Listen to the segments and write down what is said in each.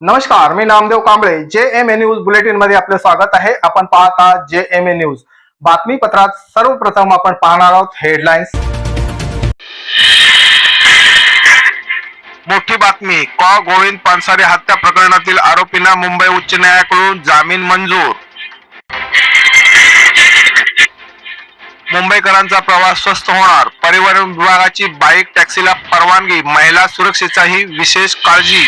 नमस्कार मी नामदेव कांबळे. जे M A news बुलेटिनमध्ये आपले स्वागत आहे. आपण पाहत आहात जे एम ए न्यूज बातमीपत्रात सर्वप्रथम आपण पाहणार आहोत हेडलाईन्स मोठी बातमी कॉ. गोविंद पानसारे हत्या प्रकरणातील आरोपींना मुंबई उच्च न्यायालयाकडून जामीन मंजूर. मुंबईकरांचा प्रवास स्वस्त होणार. परिवहन विभागाची बाईक टॅक्सीला परवानगी महिला सुरक्षेचाही विशेष काळजी.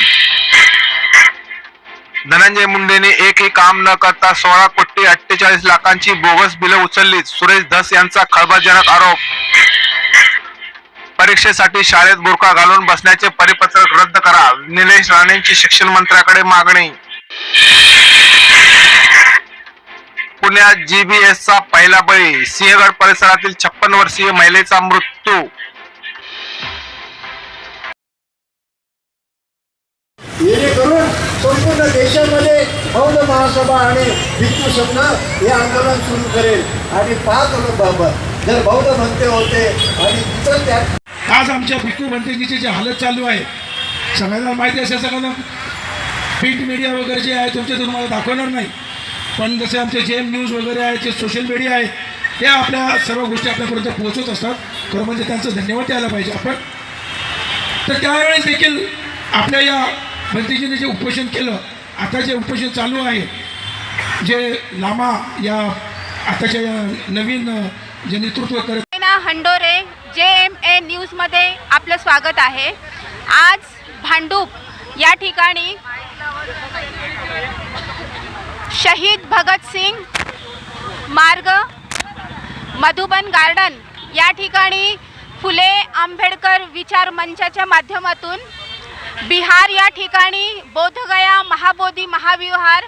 धनंजय मुंडेने एकही काम न करता सोळा कोटी अठ्ठेचाळीस लाखांची बोगस बिलं उचलली. सुरेश धस यांचा खळबळजनक आरोप. परीक्षेसाठी शाळेत बुरखा घालून बसण्याचे परिपत्रक रद्द करा. निलेश राणेंची शिक्षण मंत्र्याकडे मागणी. पुण्यात जीबीएसचा पहिला बळी. सिंहगड परिसरातील छप्पन वर्षीय महिलेचा मृत्यू. करून संपूर्ण देशामध्ये बौद्ध महासभा आणि भिक्खू संघ हे आंदोलन सुरू करेल. आणि पाच बाबत जर बौद्ध भंते होते आणि तिथं त्या आज आमच्या भिक्खू भंतेजीची जी हालत चालू आहे सगळ्यांना माहिती असेल सगळ्यांना प्रिंट मीडिया वगैरे जे आहे तुमचे तुम्हाला दाखवणार नाही. पण जसे आमचे जे एम न्यूज वगैरे आहे जे सोशल मीडिया आहे ते आपल्या सर्व गोष्टी आपल्यापर्यंत पोहोचत असतात. खरं म्हणजे त्यांचं धन्यवाद द्यायला पाहिजे आपण. तर त्यावेळेस देखील आपल्या या बंदीजीने जे उपोषण केलं आता जे उपोषण चालू आहे जे लामा या आताच्या या नवीन जे नेतृत्व करत हंडोरे जे एम ए न्यूजमध्ये आपलं स्वागत आहे. आज भांडूप या ठिकाणी शहीद भगतसिंग मार्ग मधुबन गार्डन या ठिकाणी फुले आंबेडकर विचार मंचाच्या माध्यमातून बिहार या ठिकाणी बोधगया महाबोधी महाविहार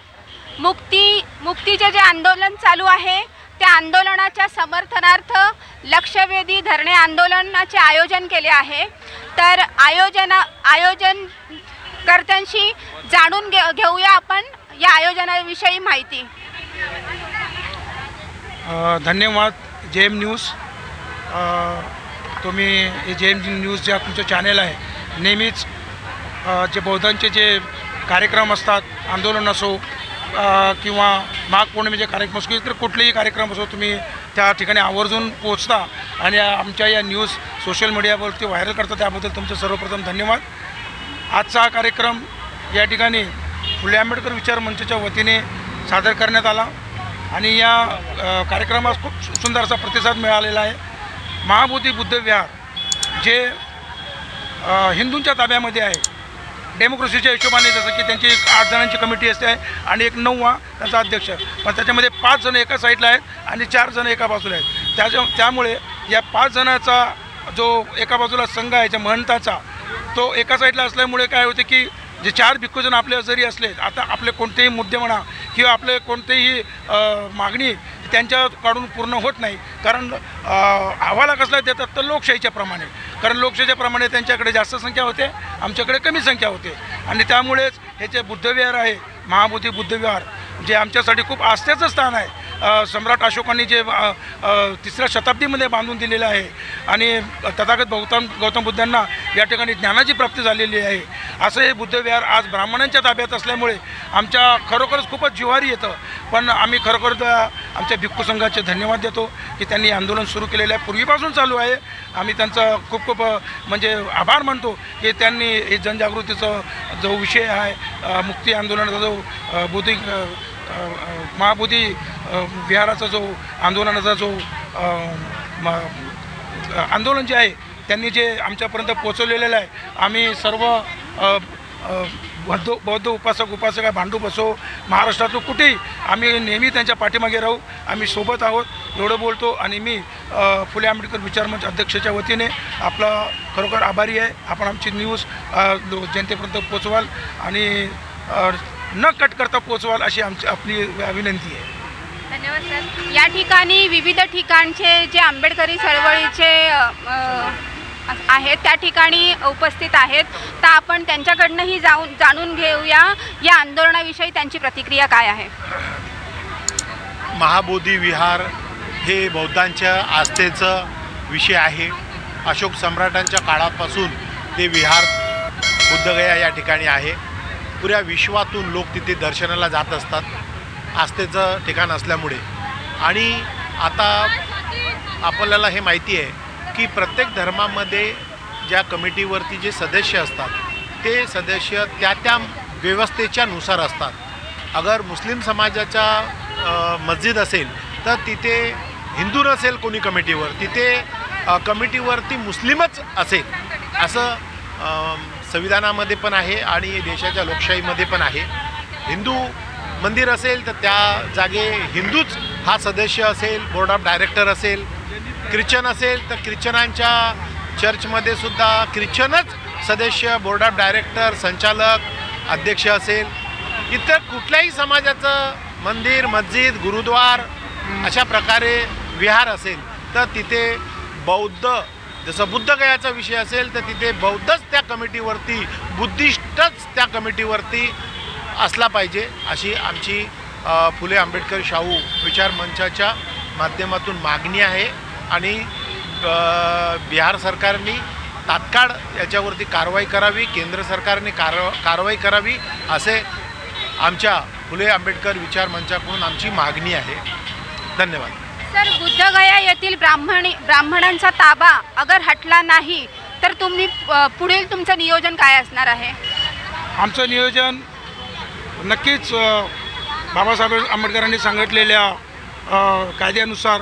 मुक्ती मुक्तीचे जे आंदोलन चालू आहे त्या आंदोलनाच्या समर्थनार्थ लक्षवेधी धरणे आंदोलनाचे आयोजन केले आहे. तर आयोजना आयोजनकर्त्यांशी जाणून घे घेऊया आपण या आयोजनाविषयी माहिती. धन्यवाद जे एम न्यूज तुम्ही हे जे एम न्यूज जे तुमचं चॅनेल आहे नेहमीच जे बौद्धांचे जे कार्यक्रम असतात आंदोलन असो किंवा माघपौर्णिमेचे कार्यक्रम असो इतर कुठलेही कार्यक्रम असो तुम्ही त्या ठिकाणी आवर्जून पोचता आणि आमच्या या न्यूज सोशल मीडियावरती व्हायरल करता त्याबद्दल तुमचं सर्वप्रथम धन्यवाद. आजचा हा कार्यक्रम या ठिकाणी फुले आंबेडकर विचार मंचच्या वतीने सादर करण्यात आला. आणि या कार्यक्रमास खूप सुंदर असा प्रतिसाद मिळालेला आहे. महाबोधी बुद्ध विहार जे हिंदूंच्या ताब्यामध्ये आहे डेमोक्रेसीच्या हिशोबाने जसं की त्यांची एक आठ जणांची कमिटी असते आहे आणि एक नऊवा त्यांचा अध्यक्ष. पण त्याच्यामध्ये पाच जण एका साईडला आहेत आणि चार जण एका बाजूला आहेत. त्याच्या त्यामुळे या पाच जणाचा जो एका बाजूला संघ आहे ज्या महंताचा तो एका साईडला असल्यामुळे काय होते की जे चार भिक्खूजन आपल्या जरी असले आता आपले कोणतेही मुद्दे म्हणा किंवा आपले कोणतेही मागणी त्यांच्याकडून पूर्ण होत नाही. कारण अहवाला कसला देतात तर लोकशाहीच्या प्रमाणे. कारण लोकशाहीच्या त्यांच्याकडे जास्त संख्या होते आमच्याकडे कमी संख्या होते. आणि त्यामुळेच हे जे बुद्धविहार आहे महाबोधी बुद्धविहार जे आमच्यासाठी खूप आस्थेचं स्थान आहे सम्राट अशोकांनी जे तिसऱ्या शताब्दीमध्ये बांधून दिलेलं आहे आणि तथागत गौतम गौतम बुद्धांना या ठिकाणी ज्ञानाची प्राप्ती झालेली आहे. असं हे बुद्धविहार आज ब्राह्मणांच्या ताब्यात असल्यामुळे आमच्या खरोखरच खूपच जिव्हारी येतं. पण आम्ही खरोखर आमच्या भिक्खू संघाचे धन्यवाद देतो की त्यांनी आंदोलन सुरू केलेलं आहे. पूर्वीपासून चालू आहे. आम्ही त्यांचा खूप खूप म्हणजे आभार मानतो की त्यांनी हे जनजागृतीचा जो विषय आहे मुक्ती आंदोलनाचा जो बुद्धी बौद्धिक महाबोधी विहाराचा जो आंदोलनाचा जो आंदोलन जे आहे त्यांनी जे आमच्यापर्यंत पोचवलेलं आहे. आम्ही सर्व बौद्ध बौद्ध उपासक उपासका भांडूप असो महाराष्ट्रातून कुठेही आम्ही नेहमी त्यांच्या पाठीमागे राहू आम्ही सोबत आहोत एवढं बोलतो आणि मी फुले आंबेडकर विचारमंच अध्यक्षाच्या वतीने आपला खरोखर आभारी आहे. आपण आमची न्यूज जनतेपर्यंत पोचवाल आणि न कट करता पोचवाल अशी आमची आपली विनंती आहे. धन्यवाद सर. या ठिकाणी विविध ठिकाणचे जे आंबेडकरी चळवळीचे आहेत त्या ठिकाणी उपस्थित आहेत. तर आपण त्यांच्याकडनंही जाऊन जाणून घेऊया या आंदोलनाविषयी त्यांची प्रतिक्रिया काय आहे. महाबोधी विहार हे बौद्धांच्या आस्थेचं विषय आहे. अशोक सम्राटांच्या काळापासून ते विहार बुद्धगया या ठिकाणी आहे. पुऱ्या विश्वातून लोक तिथे दर्शनाला जात असतात. आस्थेचं ठिकाण असल्यामुळे. आणि आता आपल्याला हे माहिती आहे की प्रत्येक धर्मामध्ये ज्या कमिटीवरती जे सदस्य असतात ते सदस्य त्या त्या व्यवस्थेच्या नुसार असतात. अगर मुस्लिम समाजाच्या मस्जिद असेल तर तिथे हिंदू नसेल कोणी कमिटीवर तिथे कमिटीवरती मुस्लिमच असेल असं संविधानामध्ये पण आहे आणि देशाच्या लोकशाहीमध्ये पण आहे. हिंदू मंदिर असेल तर त्या जागे हिंदूच हा सदस्य असेल बोर्ड ऑफ डायरेक्टर असेल ख्रिश्चन असेल तर ख्रिश्चनांच्या चर्चमध्ये सुद्धा ख्रिश्चनच सदस्य बोर्ड ऑफ डायरेक्टर संचालक अध्यक्ष असेल. इतर कुठल्याही समाजाचं मंदिर मस्जिद गुरुद्वार अशा प्रकारे विहार असेल तर तिथे बौद्ध जसं बुद्धगयाचा विषय असेल तर तिथे बौद्धच त्या कमिटीवरती बुद्धिस्टच त्या कमिटीवरती असला पाहिजे अशी आमची फुले आंबेडकर शाहू विचार मंचाच्या माध्यमातून मागणी आहे. आणि बिहार सरकारने तात्काळ याच्यावरती कारवाई करावी केंद्र सरकारने कार कारवाई करावी असे आमच्या फुले आंबेडकर विचार मंचाकडून आमची मागणी आहे. धन्यवाद. सर बुद्धगया येथील ब्राह्मणी ब्राह्मणांचा ताबा अगर हटला नाही तर तुम्ही पुढील तुमचं नियोजन काय असणार आहे? आमचं नियोजन नक्कीच बाबासाहेब आंबेडकरांनी सांगितलेल्या कायद्यानुसार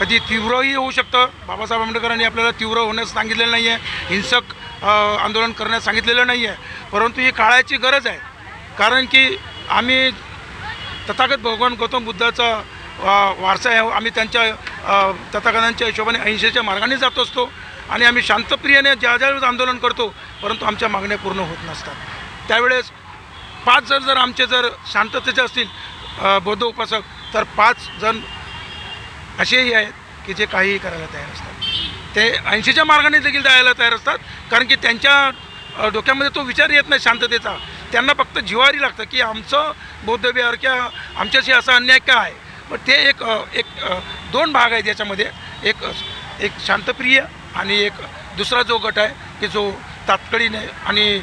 कधी तीव्रही होऊ शकतं. बाबासाहेब आंबेडकरांनी आपल्याला तीव्र होण्यास सांगितलेलं नाही आहे हिंसक आंदोलन करण्यास सांगितलेलं नाही आहे परंतु ही काळाची गरज आहे. कारण की आम्ही तथागत भगवान गौतम बुद्धाचा वारसा आहे. आम्ही त्यांच्या तथागतांच्या हिशोबाने अहिंसेच्या मार्गाने जात असतो. आणि आम्ही शांतप्रियाने ज्या ज्यावेळेस आंदोलन करतो परंतु आमच्या मागण्या पूर्ण होत नसतात. त्यावेळेस पाच जण जर आमचे जर शांततेचे असतील बौद्ध उपासक तर पाच जण असेही आहेत की जे काहीही करायला तयार असतात. ते ऐंशीच्या मार्गाने देखील जायला तयार असतात. कारण की त्यांच्या डोक्यामध्ये तो विचार येत नाही शांततेचा. त्यांना फक्त जिवारी लागतं की आमचं बौद्धविहार किंवा आमच्याशी असा अन्याय काय? आहे पण ते एक एक दोन भाग आहेत याच्यामध्ये एक एक शांतप्रिय आणि एक दुसरा जो गट आहे की जो तातडीने आणि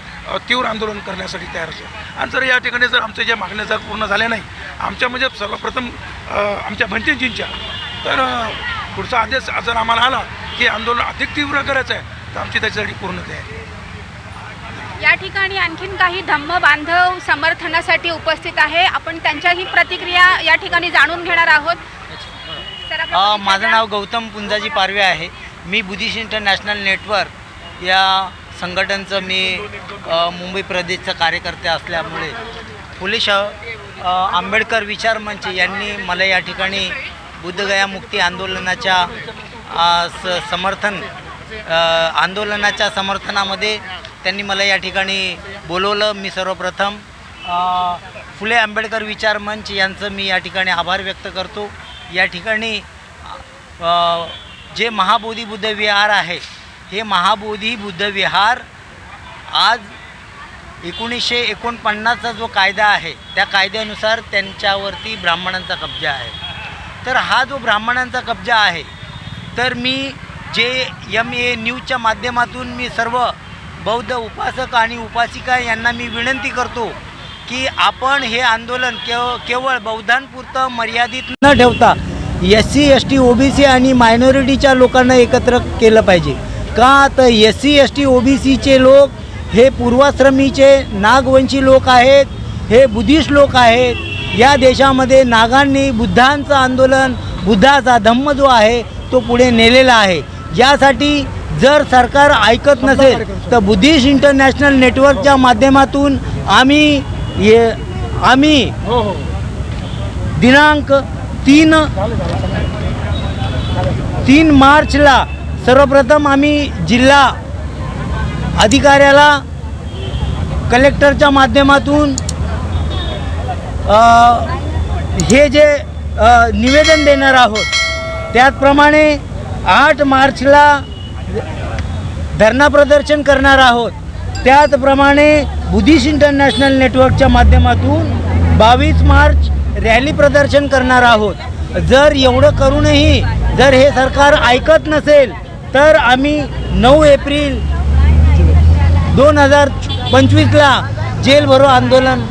तीव्र आंदोलन करण्यासाठी तयार असतो. आणि जर या ठिकाणी जर आमच्या ज्या मागण्या जर पूर्ण झाल्या नाही आमच्या म्हणजे सर्वप्रथम आमच्या भंतेजींच्या तर पुढचा आदेश जर आम्हाला आला की आंदोलन अधिक तीव्र करायचं आहे तर आमची त्याच्यासाठी पूर्ण तयारी. आहे या ठिकाणी आणखीन काही धम्म बांधव समर्थनासाठी उपस्थित आहे. आपण त्यांच्याही प्रतिक्रिया या ठिकाणी जाणून घेणार आहोत. माझं. नाव गौतम पुंजाजी पारवे आहे. मी बुद्धिस्ट इंटरनॅशनल नेटवर्क या संघटनेचं मी मुंबई प्रदेशचा कार्यकर्ते असल्यामुळे फुले शाह आंबेडकर विचार मंच यांनी मला या ठिकाणी बुद्धगया मुक्ती आंदोलनाच्या स समर्थन आंदोलनाच्या समर्थनामध्ये त्यांनी मला या ठिकाणी बोलवलं. मी सर्वप्रथम फुले आंबेडकर विचार मंच यांचं मी या ठिकाणी आभार व्यक्त करतो. या ठिकाणी जे महाबोधी बुद्ध विहार आहे हे महाबोधी बुद्ध विहार आज एकोणीसशे एकोणपन्नासचा जो कायदा आहे त्या कायद्यानुसार त्यांच्यावरती ब्राह्मणांचा कब्जा आहे. तर हा जो ब्राह्मणांचा कब्जा आहे तर मी जे एम ए न्यूजच्या माध्यमातून मी सर्व बौद्ध उपासक आणि उपासिका यांना मी विनंती करतो की आपण हे आंदोलन केव केवळ बौद्धांपुरतं मर्यादित न ठेवता S C S T O B C आणि मायनॉरिटीच्या लोकांना एकत्र केलं पाहिजे. का तर S C S T O B सीचे लोक हे पूर्वाश्रमीचे नागवंशी लोक आहेत हे बुद्धिस्ट लोक आहेत या देशामध्ये नागांनी बुद्धांचं आंदोलन बुद्धाचा धम्म जो आहे तो पुढे नेलेला आहे. यासाठी जर सरकार ऐकत नसेल तर बुद्धिस्ट इंटरनॅशनल नेटवर्कच्या माध्यमातून आम्ही ये आम्ही हो हो. दिनांक तीन तीन मार्चला सर्वप्रथम आम्ही जिल्हा अधिकाऱ्याला कलेक्टरच्या माध्यमातून हे जे निवेदन देणार आहोत त्याचप्रमाणे आठ मार्चला धरणा प्रदर्शन करणार आहोत. त्याचप्रमाणे बुद्धिस्ट इंटरनॅशनल नेटवर्कच्या माध्यमातून बावीस मार्च रॅली प्रदर्शन करणार आहोत. जर एवढं करूनही जर हे सरकार ऐकत नसेल तर आम्ही नऊ एप्रिल दोन हजार पंचवीसला जेल भरो आंदोलन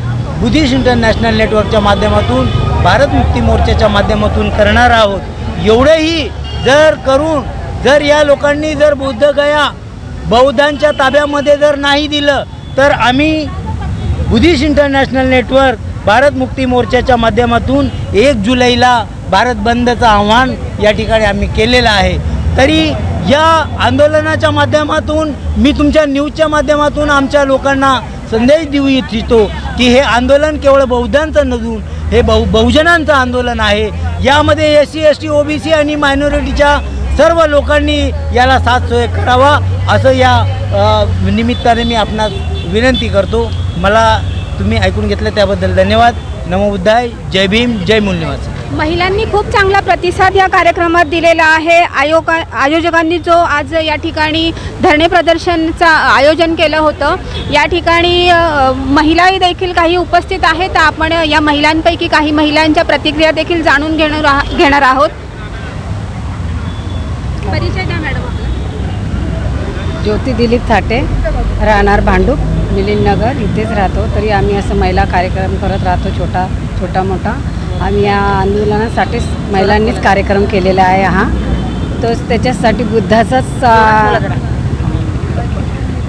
बुद्धिस्ट इंटरनॅशनल नेटवर्कच्या माध्यमातून भारत मुक्ती मोर्चाच्या माध्यमातून करणार आहोत. एवढंही जर करून जर या लोकांनी जर बुद्धगया बौद्धांच्या ताब्यामध्ये जर नाही दिलं तर आम्ही बुद्धिस्ट इंटरनॅशनल नेटवर्क भारत मुक्ती मोर्चाच्या माध्यमातून एक जुलैला भारत बंदचं आव्हान या ठिकाणी आम्ही केलेलं आहे. तरी या आंदोलनाच्या माध्यमातून मी तुमच्या न्यूजच्या माध्यमातून आमच्या लोकांना संदेश देऊ इच्छितो की हे आंदोलन केवळ बौद्धांचं नसून हे बहु बहुजनांचं आंदोलन आहे. यामध्ये S C S T O B C आणि मायनॉरिटीच्या सर्व लोकांनी याला साथ सोय करावा असं या निमित्ताने मी आपणास विनंती करतो. मला तुम्ही ऐकून घेतलं त्याबद्दल धन्यवाद. नमो बुद्धाय जय भीम जय मूल्यवाद महिलांनी खूप चांगला प्रतिसाद या कार्यक्रमात दिलेला आहे. आयोगा आयोजकांनी जो आज या ठिकाणी धरणे प्रदर्शनचं आयोजन केलं होतं या ठिकाणी महिलाही देखील काही उपस्थित आहेत. तर आपण या महिलांपैकी काही महिलांच्या प्रतिक्रिया देखील जाणून घेणार आह- घेणार आहोत. परिचय द्या मॅडम ज्योती दिलीप थाटे राहणार भांडूप. मिलिंदनगर इथेच राहतो. तरी आम्ही असं महिला कार्यक्रम करत राहतो छोटा छोटा मोठा. आम्ही या आंदोलनासाठीच महिलांनीच कार्यक्रम केलेला आहे हा. तोच त्याच्यासाठी बुद्धाचाच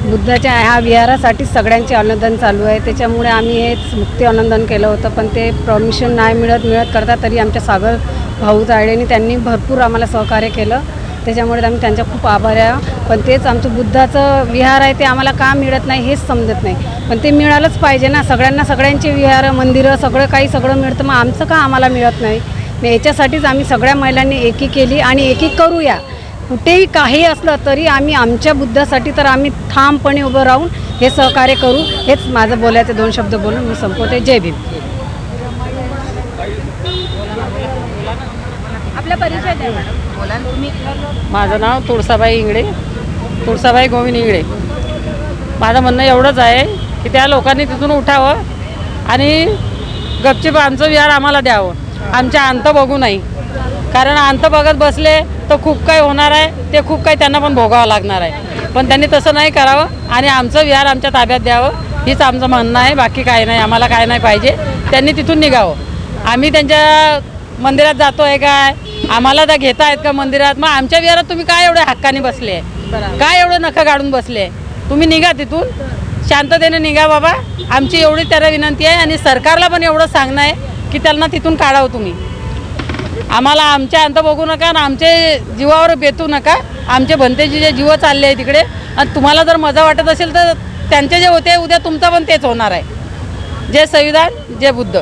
बुद्धाच्या ह्या विहारासाठी सगळ्यांचे अनुदान चालू आहे. त्याच्यामुळे आम्ही हेच मुक्ती अनुदान केलं होतं पण ते परमिशन नाही मिळत मिळत करता तरी आमच्या सागर भाऊ जाळेने त्यांनी भरपूर आम्हाला सहकार्य केलं. त्याच्यामुळे आम्ही त्यांच्या खूप आभारी आहे. पण तेच आमचं बुद्धाचं विहार आहे ते आम्हाला का मिळत नाही हेच समजत नाही. पण ते मिळालंच पाहिजे ना. सगळ्यांना सगळ्यांचे विहार मंदिरं सगळं काही सगळं मिळतं मग आमचं का आम्हाला मिळत नाही? मग याच्यासाठीच आम्ही सगळ्या महिलांनी एकी केली आणि एकी करूया. कुठेही काही असलं तरी आम्ही आमच्या बुद्धासाठी तर आम्ही ठामपणे उभं राहून हे सहकार्य करू. हेच माझं बोलायचं दोन शब्द बोलून मी संपवते. जय भीम. आपला परिचय द्या मॅडम. माझं नाव तुळसाबाई इंगडे तुळसाबाई गोविंद इंगडे माझं म्हणणं एवढंच आहे की त्या लोकांनी तिथून उठावं आणि गपचिप आमचं विहार आम्हाला द्यावं. आमच्या अंत बघू नाही. कारण अंत बघत बसले तर खूप काही होणार आहे. ते खूप काही त्यांना पण भोगावं लागणार आहे. पण त्यांनी तसं नाही करावं आणि आमचं विहार आमच्या ताब्यात द्यावं. हीच आमचं म्हणणं आहे. बाकी काही नाही. आम्हाला काय नाही पाहिजे. त्यांनी तिथून निघावं. आम्ही त्यांच्या मंदिरात जातो आहे काय? आम्हाला तर घेता आहेत का मंदिरात? मग आमच्या विहारात तुम्ही काय एवढे हक्काने बसले? काय एवढं नखं काढून बसले? तुम्ही निघा तिथून. शांततेने निघा बाबा. आमची एवढी त्याला विनंती आहे आणि सरकारला पण एवढं सांगणं आहे की त्यांना तिथून काढावं तुम्ही. आम्हाला आमच्या अंत बघू नका आणि आमचे जीवावर बेतू नका. आमचे भंतेचे जे जीव चालले आहे तिकडे. आणि तुम्हाला जर मजा वाटत असेल तर त्यांचे जे होते उद्या तुमचं पण तेच होणार आहे. जे संविधान जे बुद्ध.